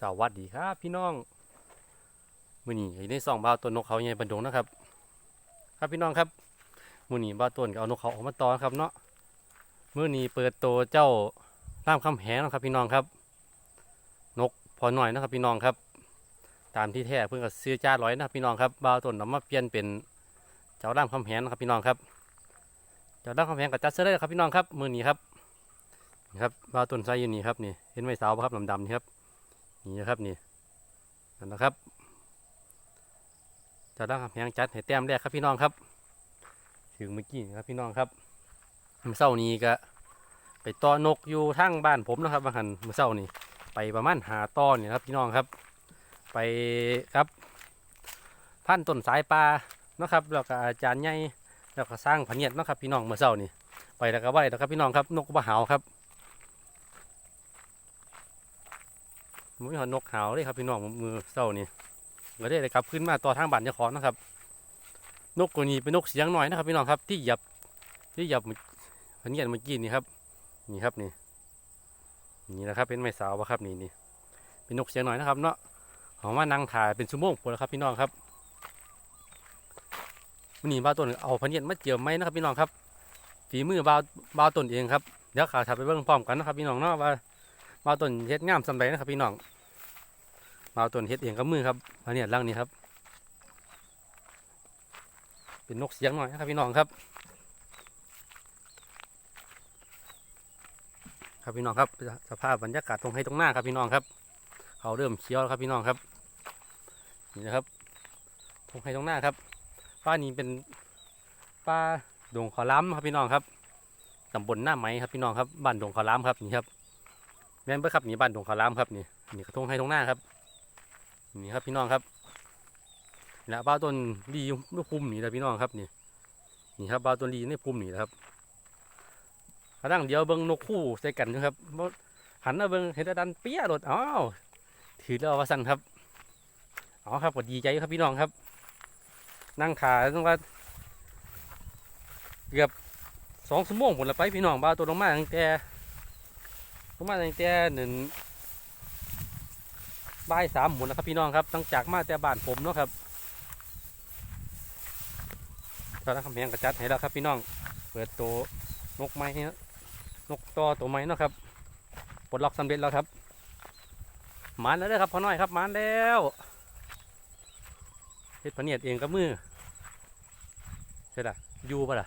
สวัสดีครับพี่น้องมือนี้อยู่ในซองบ่าวต้นนกเขาใหญ่บันดงนะครับ ครับพี่น้องครับมือนี้บ่าวต้นก็เอานกเขาออกมาต่อครับเนาะมือนี้เปิดโตวเจ้าร่ามคำแหงนะครับ พี่น้องครับ นกพอหน่อยนะครับ พี่น้องครับ ตามที่แท้เพิ่งก็ซื้อจ้าร้อยนะครับพี่น้องครับบ่าวต้นเอามาเปลี่ยนเป็นเจ้าร่ามคำแหงนะครับ พี่น้องครับ เจ้าร่ามคำแหงกับจัดเสื้อเลยครับพี่น้องครับมือนี้ครับนะครับบ่าวต้นใส่อยู่นี่ครับนี่เห็นไหมสาวครับดำๆนี่ครับ นี่นะครับนี่นั่นนะครับจะได้ครับยังจัดให้แต้มแรกครับพี่น้องครับ ถึงเมื่อกี้ครับพี่น้องครับเมื่อเช้านี้ก็ไปต่อนกอยู่ทั้งบ้านผมนะครับบางหันเมื่อเช้านี้ไปประมาณหาต้อนี่ครับพี่น้องครับ ไปครับพันต้นสายปลานะครับแล้วก็อาจารย์ใหญ่แล้วก็สร้างพะเนียดนะครับพี่น้องเมื่อเช้านี้ไปแล้วก็ไหวแล้วครับพี่น้องครับนกกระเหาครับ มือหอนกหาวเลยครับพี่น้องมือเศร้านี่ก็ได้เลยครับขึ้นมาต่อทางบ้านเจ้าขอนะครับ นกตัวนี้เป็นนกเสียงหน่อยนะครับพี่น้องครับที่หยับที่หยับพันเงียนเมื่อกี้นี่ครับ นี่ครับนี่นี่นะครับเป็นไม้สาวปะครับนี่นี่เป็นนกเสียงหน่อยนะครับ เนาะของว่านางถ่ายเป็นชั่วโมงพอแล้วครับพี่น้องครับวันนี้บ้าวต้นเอาพันเงียนมาเจียวไหมนะครับพี่น้องครับฝีมือบ้าบ้าต้นเองครับเดี๋ยวข่าวถัดไปเบิ่งพร้อมกันนะครับพี่น้องเนาะว่า มาต้นเฮ็ดงามสำไรนะครับพี่น้องมาต้นเฮ็ดเองกับมือครับอันนี้ร่างนี้ครับ เป็นนกเสียงหน่อยนะครับพี่น้องครับ ครับพี่น้องครับสภาพบรรยากาศตรงให้ตรงหน้าครับพี่น้องครับ เขาเริ่มเขียวแล้วครับพี่น้องครับนี่นะครับตรงให้ตรงหน้าครับป้านี้เป็นป้าดงขอล้ำครับพี่น้องครับตำบลหน้าไหมครับพี่น้องครับบ้านดงขอล้ำครับนี่ครับ แม่นเบิดครับนี่บ้านดงขาวหลามครับนี่นี่กระทงให้ตรงหน้าครับนี่ครับพี่น้องครับนี่ละบ้าต้นดีอยู่ในภูมินี่แหละพี่น้องครับนี่นี่ครับบ้าต้นดีในภูมินี่แหละครับกระดังเดียวเบิ้งนกคู่ใส่กันนะครับหันมาเบิ้งเห็นต่ดันเปี้ยรถอ้าวถือแล้วว่าสั่นครับอ๋อครับก็ดีใจครับพี่น้องครับ นั่งขาต้องว่าเกือบสองชั่วโมงผลละไปพี่น้องบ้าตัวลงมาตั้งแต่ ผมมาตั้งแต่หนึ่งบ่ายสามหมุนนะครับพี่น้องครับตั้งจากมาแต่บ้านผมเนาะครับตอนนั้นคำแพงกระจัดให้แล้วครับพี่น้อง เปิดตัวนกไม้ฮะนกตอตัวไม้เนาะครับปลดล็อกสำเร็จแล้วครับมานแล้วเด้อครับพ่อน้อยครับมานแล้วเฮ็ดพเนียดเองกับมือเสร็จละอยู่ปะล่ะ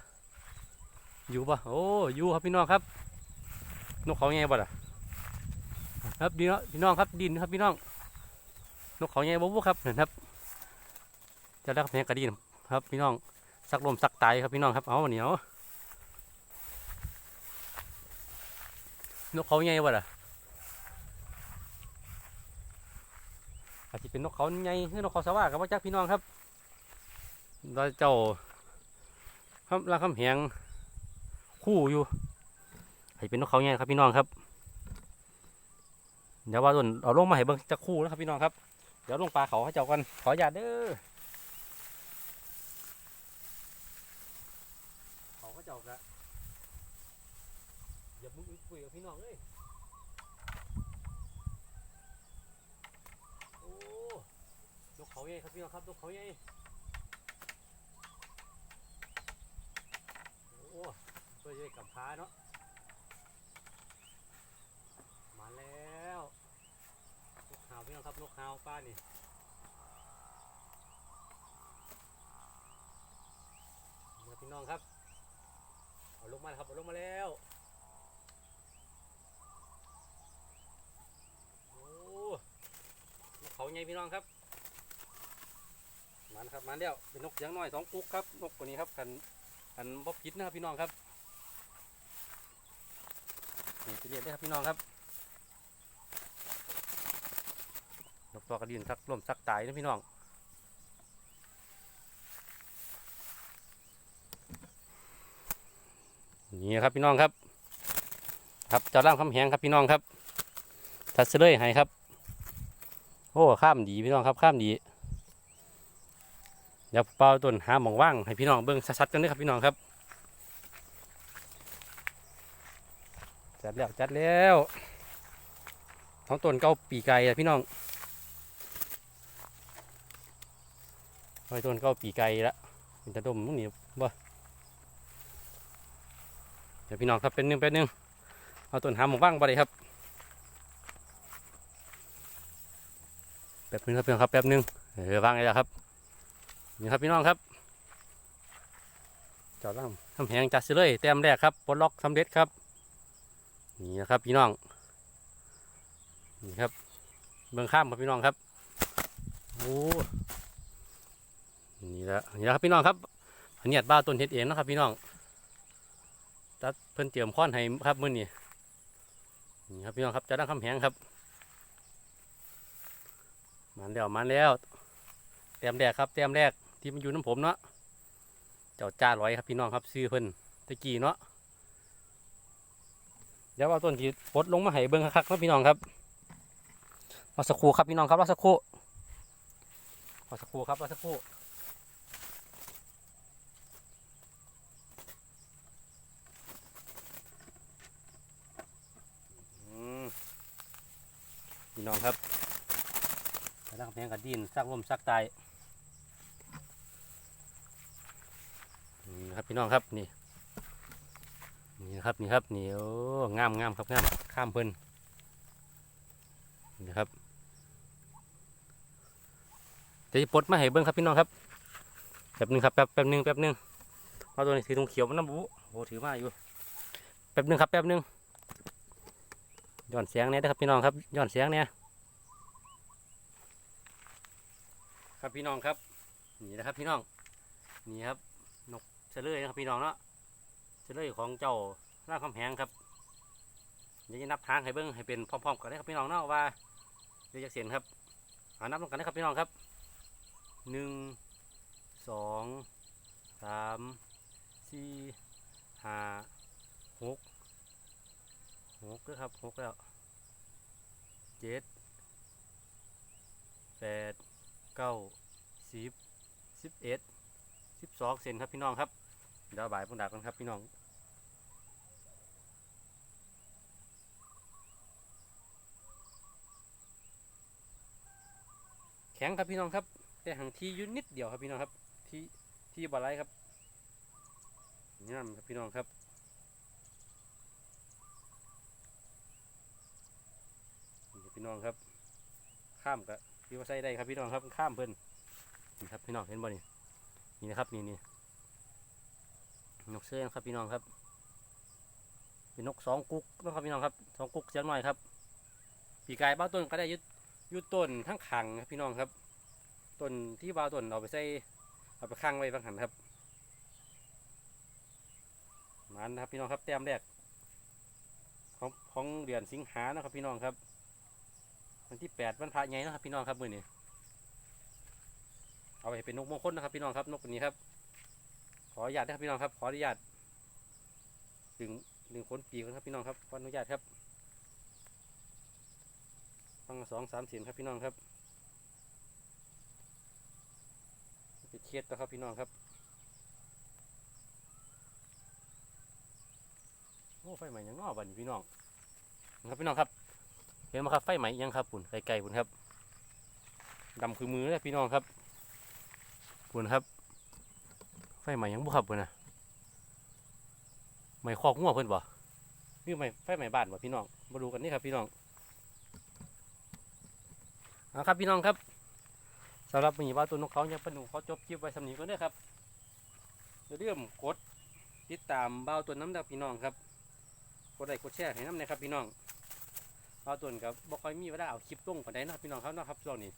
อยู่ปะโอ้อยู่ครับพี่น้องครับ นกเขาไงบ่ล่ะครับดีเนาะพี่น้องครับดินครับพี่น้อง นกเขาไงบ่บุครับเห็นครับจะได้ครับเนี่ยกระดินครับพี่น้องสักลมสักตายครับพี่น้องครับเอาเหนียวนกเขาไงบ่ล่ะอาจจะเป็นนกเขาไงหรือนกเขาสว่ากับว่าจักพี่น้องครับเราเจ้าครับราคำแหงคู่อยู่ ให้เป็นนกเขาไงครับพี่น้องครับ เดี๋ยวว่าต้นเอาลงมาให้เบิ่งจะคู่แล้วครับพี่น้องครับ เดี๋ยวลงปลาเขาให้เจ้ากันขออย่าตเด้อเขาก็เจ้ากะอย่ามึงคุยกับพี่น้องเลยโอ้นกเขาใหญ่ครับพี่น้องครับนกเขาใหญ่โอ้เพื่อจะได้กำพาเนาะ มา แล้วนกหาวพี่น้องครับนกหาวป้านี่มาพี่น้องครับเอาลงมาครับเอาลงมาแล้วโอ้นกเขาใหญ่พี่น้องครับมันครับมันแล้วเป็นนกเสียงน้อยสองกุ๊กครับนกตัวนี้ครับกันกันบ๊อบพิษนะครับพี่น้องครับนี่จะเรียกได้ครับพี่น้องครับ นกตัวกระดิ่งสักลมสักตายนะพี่น้องนี่ครับพี่น้องครับ ครับเจ้าล่างคำแหงครับพี่น้องครับทัดเสลยให้ครับ โอ้ข้ามดีพี่น้องครับข้ามดีเดี๋ยวเป่าต้นหาหมองว่างให้พี่น้องเบิ้งชัดๆกันด้วยครับพี่น้องครับจัดแล้วจัดแล้วท้องต้นเก้าปีไก่อะพี่น้อง ไว้ต้นเก้าปีไก่ละมันจะดมมุ้งนี่บ่เดี๋ยวพี่น้องครับเป็นหนึ่งเป็นหนึ่งเอาต้นหามหมกบ้างบ่ได้ครับแป๊บนึงครับพี่น้องครับแป๊บนึงเออว่างไงล่ะครับนี่ครับพี่น้องครับจอดล่างทำแหงจัดสิเลยแต้มแรกครับปลดล็อกสำเร็จครับนี่นะครับพี่น้องนี่ครับเบื้องข้ามครับพี่น้องครับโอ้ นี่แหละนี่ละครับพี่น้องครับอันนี้บ้าต้นเห็ดเองนะครับพี่น้องตัดเพิ่นเตรียมค้อนให้ครับมื้อนี้นี่ครับพี่น้องครับจะได้คำแหงครับมาแล้วมาแล้วเตรียมแรกครับเตรียมแรกที่มันอยู่น้ำผมเนาะเจ้าจ้าร้อยครับพี่น้องครับซื้อเพิ่นตะกี้เนาะเดี๋ยวเอาต้นที่ปลดลงมาให้เบิ่งคักๆเนาะพี่น้องครับรอสักครู่ครับพี่น้องครับรอสักครู่รอสักครู่ครับรอสักครู่อืม พี่น้องครับกระดังแพงกับดินซักลมซักตายนี่ครับพี่น้องครับนี่นี่ครับนี่ครับนี่โอ้งามงามครับงามข้ามเพิ่นนี่ครับจะปลดมาให้เบิ้งครับพี่น้องครับแป๊บหนึงครับแป๊บแป๊บหนึงแป๊บหนึงเอาตัวนี้ถือตรงเขียวมันน้ำบุโอ้ถือมาอยู่แป๊บหนึงครับแป๊บหนึง ย้อนเสียงเนี่ยนะครับพี่น้องครับย้อนเสียงเนี่ยครับพี่น้องครับนี่นะครับพี่น้องนี่ครับนกเสลยนะครับพี่น้องเนาะเสลยของเจ้าล่าคำแหงครับเดี๋ยวจะนับทางให้เบิ้งให้เป็นพร้อมๆกันนะครับพี่น้องเนาะว่าเดี๋ยวจะเสียนครับเอานับกันนะครับพี่น้องครับหนึ่งสองสามสี่ห้าหก หกแล้วครับหกแล้วเจ็ดแปดเก้าสิบสิบเอ็ดสิบสองเซนครับพี่น้องครับเดี๋ยวบ่ายพุ่งดากันครับพี่น้องแข็งครับพี่น้องครับแต่หางที่ยุ่นิดเดียวครับพี่น้องครับที่ที่บาไลครับนี่นครับพี่น้องครับนี่ พี่น้องครับ ข้ามกับพี่ว่าใส่ได้ครับพี่น้องครับข้ามเพิ่นนี่ครับพี่น้องเห็นบ่นี่นี่นะครับนี่นี่นกเสื้อครับพี่น้องครับ เป็นนกสองกุ๊กนะครับพี่น้องครับสองกุ๊กเสียงหน่อยครับปีกายบ้าต้นก็ได้ยึดยึดต้นทั้งขังครับพี่น้องครับต้นที่วาต้นเอาไปใส่เอาไปข้างไว้บางหันครับมันนะครับพี่น้องครับแต้มแรกของของเดือนสิงหานะครับพี่น้องครับ วันที่แปดวันพระใหญ่นะครับพี่น้องครับมือนี้เอาไปเป็นนกมงคลนะครับพี่น้องครับนกตัวนี้ครับ ขออนุญาตนะครับพี่น้องครับ ขออนุญาตดึงดึงขนปีกก่อนครับพี่น้องครับขออนุญาตครับฟังสองสามเสียงครับพี่น้องครับปิดเคสแล้วครับพี่น้องครับโอ้ไฟใหม่ยังงอบันพี่น้องครับพี่น้องครับ เห็นไหมครับไฟใหมยังครับปุ่นไกลๆปุ่นครับดำคือมือเลยพี่น้องครับปุ่นครับ ไฟใหมยังบุครับปุ่นนะไม่คอกงัวเพิ่อนบ่นี่ไม่ไฟใหมบ้านบ่พี่น้องมาดูกันนี่ครับพี่น้องเอาครับพี่น้องครับสำหรับมีว่าตัวนกเขาเนี่ยปนหนูเขาจบคลิปไว้สำนีก็ได้ครับอย่าลืมกดติดตามเบ้าตัวน้ำดักพี่น้องครับ กดไลค์กดแชร์ให้น้ำนะครับพี่น้อง บ้าตัวกับบ่ค่อยมีเวลาเอาคลิปลงปานใดนะครับพี่น้องครับเนาะครับช่วงนี้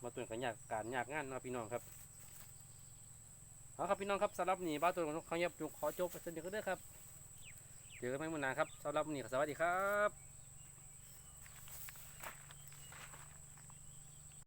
เบ้าตัวกับยากการยากงานเนาะพี่น้องครับเอาครับพี่น้องครับสำหรับนี้บ้าตัวนกเขาเนี่ยขอจบไปสำนีก็ได้ครับเจอกันใหม่มื้อหน้าครับสำหรับนี้สวัสดีครับ